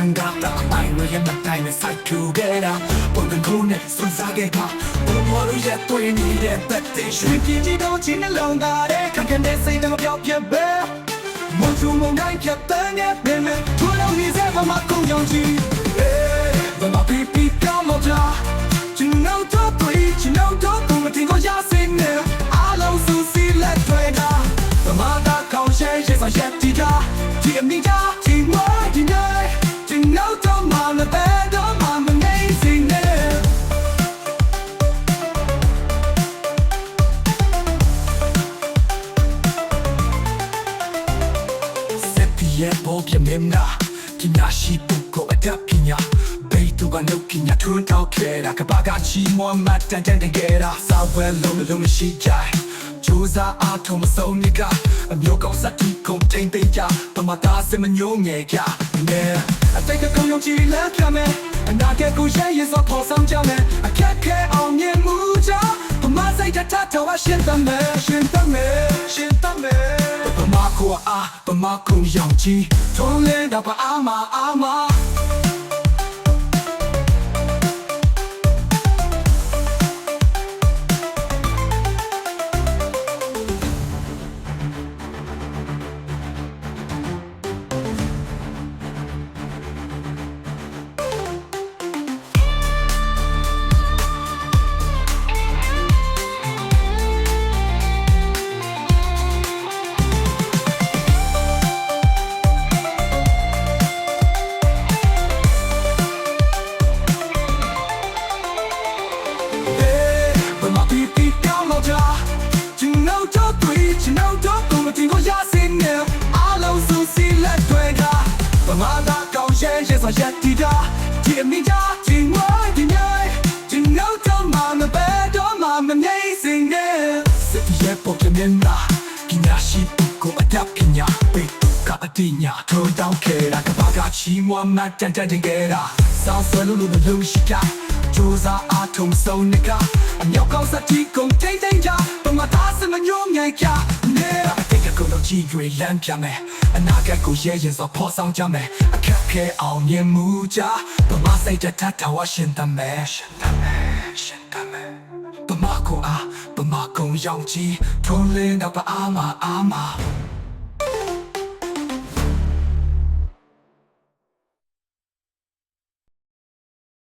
န်ကတာမိုင်းရမတိုင်းနဲ့ fight together ပုံကခုနဲ့စွန့်စားခဲ့ပါဘုံမော်ရရဲ့တွင်နေတဲ့သက်သေရွှေပြည်ကြီးတော့ချင်းနှလုံးသားတဲ့ခံခံတဲ့စိတ်နဲ့မပြောင်းပြပဲမုံချုံမုံတိုင်းဖြတ်တန်းတဲ့ပင်မဲ့ထိုးလုံးနေစေဘာမှကုန်ကြောင်ကြည့်ဘာမှပြပြပြောင်းမကြချင်တော့တော့တွေ့ချင်တော့တော့ကိုမတင်ကိုရစင်းနဲ့အား ရဲ့ဘောပြမင်းနာပညာရှိပုဂ္ဂိုလ်အတတ်ပညာဘေးသူကနှုတ်ပညာထွန်းတောက်ခဲ့တာကဘာကချီမွန်မတ်တန်တန်တကယ်တာစာဝဲလုံးလုံးမရှိကြိုင်ကြိုးစားအားထုတ်မဆုံးနေကအမျိုးကောင်းစက်တီကုန်တိန်တိန်ကြပမာသားစမညုံငယ်ကြနဲအတိတ်ကကုံယုံကြည်လက်ပြမယ်အနာကကိုရဲရဲစောပေါ်ဆောင်ကြမယ်အခက်ခဲအောင်မြင်မှုကြောင့်ပမာစိတ်တထတော်ရှင်တမယ်ရှင်တမ အားပမာကိုရောင်ကြီးထုံးလဲတာပါအာမအာမ yên yên sao yên đi ra Thì em đi ra Thì mới thì nhơi You know to mà mà bé đó mà mà nhảy xin nè Sẽ thì yên bộ cho nên là Kỳ nhà shi bù cô ở đáp kỳ nhà Bê tụ cả ở đi nhà Thôi đau kề là Cả bà gà chi mua mà chân chân chân kề ra Sao sơ lưu lưu lưu lưu shi cả ကြိုးစားအားထုတ်ဆုံးနေကအမြောက်ကောင်းစတိကုန်တိတ်တိတ်ကြပမာသားစမညုံငယ်ကြနေအ တိတ်ကကုန်တော့ကြည်ရွေလမ်းပြမယ်အနာဂတ်ကိုရဲရင်စောဖော်ဆောင်ကြမယ်အခက်ခဲအောင်မြင်မှုကြပမာစိတ်တထထဝရှင်တမယ်ရှင်တမယ်ရှင်တမယ်ပမာကိုအားပမာကုံရောင်ကြီးထုံးလင်းတော့ပအားမအားမ